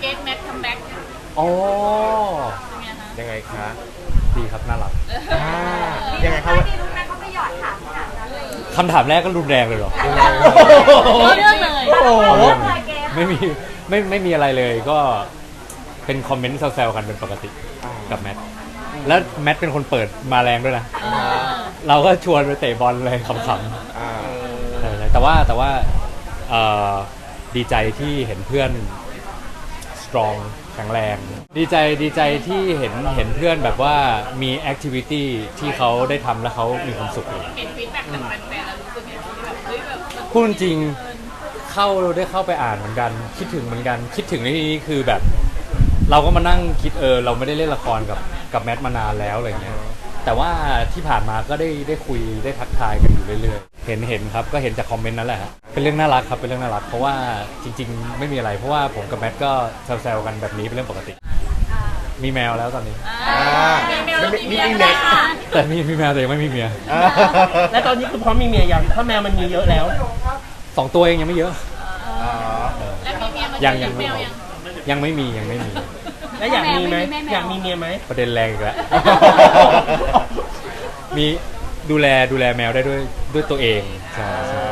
เกตแมทคัมแบ็กอ๋อเป็นไงคะยังไงคะ ดีครับน่ารักอ่ายังไงครับที่รู้นะเขาไม่หยอดถามขนาดนั้นเลยคำถามแรกก็รุนแรงเลยเหรอ เรื่องเลย โอ้โหเอาเรื่องไม่มีไม่ไม่มีอะไรเลยก็เป็นคอมเมนต์แซวๆกันเป็นปกติกับแมท แล้วแมทเป็นคนเปิดมาแรงด้วยนะเออเราก็ชวนไปเตะบอลเลยขำๆ อ่า ใช่ใช่แต่ว่าแต่ว่าเอ่อดีใจที่เห็นเพื่อน strong แข็งแรง ดีใจดีใจที่เห็นเห็นเพื่อนแบบว่ามีแอคทิวิตี้ที่เขาได้ทำแล้วเขามีความสุขเลยเห็นฟีดแบ็กจากแฟนๆแล้วรู้สึกไงที่แบบเฮ้ยแบบพูดจริงเข้าได้เข้าไปอ่านเหมือนกัน คิดถึงเหมือนกัน คิดถึงในที่นี้คือแบบ เราก็มานั่งคิดเออ เราไม่ได้เล่นละครกับกับแมทมานานแล้วอะไรเงี้ย แต่ว่าที่ผ่านมาก็ได้ได้คุยได้ทักทายกันอยู่เรื่อยๆ เห็นเห็นครับก็เห็นจากคอมเมนต์นั่นแหละฮะเป็นเรื่องน่ารักครับเป็นเรื่องน่ารัก เพราะว่าจริง ๆ ไม่มีอะไรเพราะว่าผมกับแมทก็แซวๆกันแบบนี้เป็นเรื่องปกติ มีแมวแล้วตอนนี้อ่ามีเมลแล้วมีเมียมีแล้แม็วกค่ะ แต่มีมีแมวแต่ยังไม่มีเมียอ่าและตอนนี้คือพร้อมมีเมียยังถ้าแมวมันมีเยอะแล้ว สองตัวเองยังไม่เยอะอ๋อแล้วมีเมียมายังยัยังงไม่เมลพอยัง ยังไม่มียังไม่มี และอยากมีไหมแมวไม่มีแม่แมวอยากมีเมียไหม ประเด็นแรงอีกแล้ว มีดูแลดูแลแมวได้ด้วยด้วยตัวเองใช่ใช่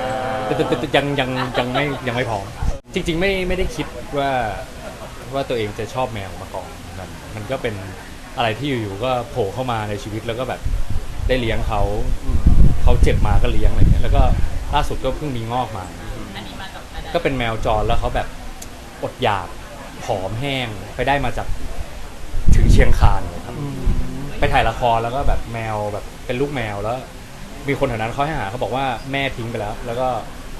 แต่แต่แต่ยังยังยังไม่ยังไม่พร้อมจริง ๆ ไม่ไม่ได้คิดว่าว่าตัวเองจะชอบแมวมาก่อนมันมันก็เป็นอะไรที่อยู่ๆก็โผล่เข้ามาในชีวิตแล้วก็แบบได้เลี้ยงเขาเขาเจ็บมาก็เลี้ยงอะไรเงี้ยแล้วก็ล่าสุดก็เพิ่งมีงอกมา อันนี้มากับอะไรก็เป็นแมวจรแล้วเขาแบบอดอยากผอมแห้งไปได้มาจากถึงเชียงคานเลยครับ ไปถ่ายละครแล้วก็แบบแมวแบบ เป็นลูกแมวแล้ว มีคนแถวนั้นเขาให้หาเขาบอกว่าแม่ทิ้งไปแล้ว แล้วก็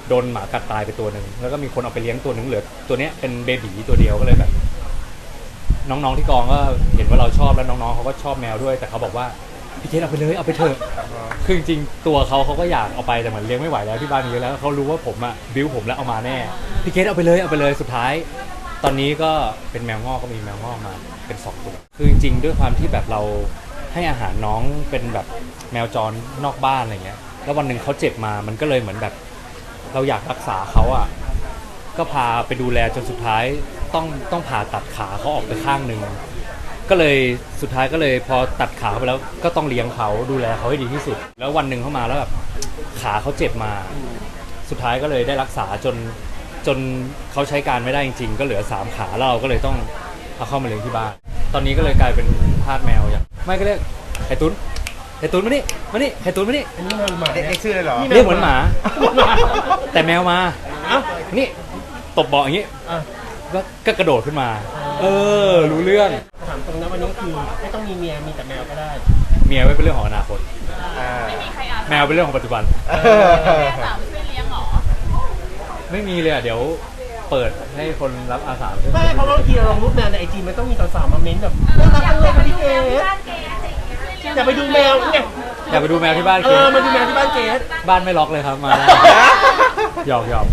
โดนหมากัดตายไปตัวหนึ่งแล้วก็มีคนเอาไปเลี้ยงตัวหนึ่งเหลือตัวเนี้ยเป็นเบบีตัวเดียวก็เลยแบบ น้องๆที่กองก็เห็นว่าเราชอบแล้วน้องๆเขาก็ชอบแมวด้วย แต่เขาบอกว่าพี่เกดเอาไปเลยเอาไปเถอะคือจริงๆตัวเขาเขาก็อยากเอาไปแต่เหมือนเลี้ยงไม่ไหวแล้วที่บ้านมีเยอะแล้วเขารู้ว่าผมอะบิ้วผมแล้วเอามาแน่พี่เกดเอาไปเลยเอาไปเลยสุดท้าย ตอนนี้ก็เป็นแมวงอกก็มีแมวงอกมาเป็นสองตัวคือจริงๆด้วยความที่แบบเรา ให้อาหารน้องเป็นแบบแมวจรนอกบ้านอะไรเงี้ย แล้ววันหนึ่งเขาเจ็บมา มันก็เลยเหมือนแบบ เราอยากรักษาเขาอะ ก็พาไปดูแลจนสุดท้ายต้องต้องผ่าตัดขาเขาออกไปข้างหนึ่ง ก็เลยสุดท้ายก็เลยพอตัดขาไปแล้วก็ต้องเลี้ยงเขาดูแลเขาให้ดีที่สุด แล้ววันหนึ่งเข้ามาแล้วแบบขาเขาเจ็บมา สุดท้ายก็เลยได้รักษาจนจนเขาใช้การไม่ได้จริงๆ ก็เหลือสามขาแล้วเราก็เลยต้องเอาเข้ามาเลี้ยงที่บ้าน ตอนนี้ก็เลยกลายเป็นทาสแมวอย่าง ไม่ก็เรียกไข่ตุนไข่ตุนมานี่มานี่ไข่ตุนมานี่อันนี้แมวหมาเด็กเนี่ยเด็กชื่อเลยเหรอนี่เรียกเหมือนหมา แต่แมวมาเอ้านี่ตบเบาะอย่างนี้อะก็ก็กระโดดขึ้นมา เออ รู้เรื่องถามตรงนะวันนี้คือไม่ต้องมีเมียมีแต่แมวก็ได้ เมียไว้เป็นเรื่องของอนาคต อ่าไม่มีใครอาแมวเป็นเรื่องของปัจจุบัน เอแม่อสาวช่วยเลี้ยงเหรอ ไม่มีเลยอะเดี๋ยว เปิดให้คนรับอาสาขึ้นไม่เพราะว่าบางทีเราลงรูปแมวในไอจีมันต้องมีสาวๆมาเม้นแบบน่ารักจังเลยค่ะพี่เกดบ้านเกย์อะไรอย่างเงี้ยอย่าไปดูแมวไงอยากไปดูแมวที่บ้านเอคืออมาดูแมวที่บ้านเกดบ้านไม่ล็อกเลยครับมาได้หยอกหยอก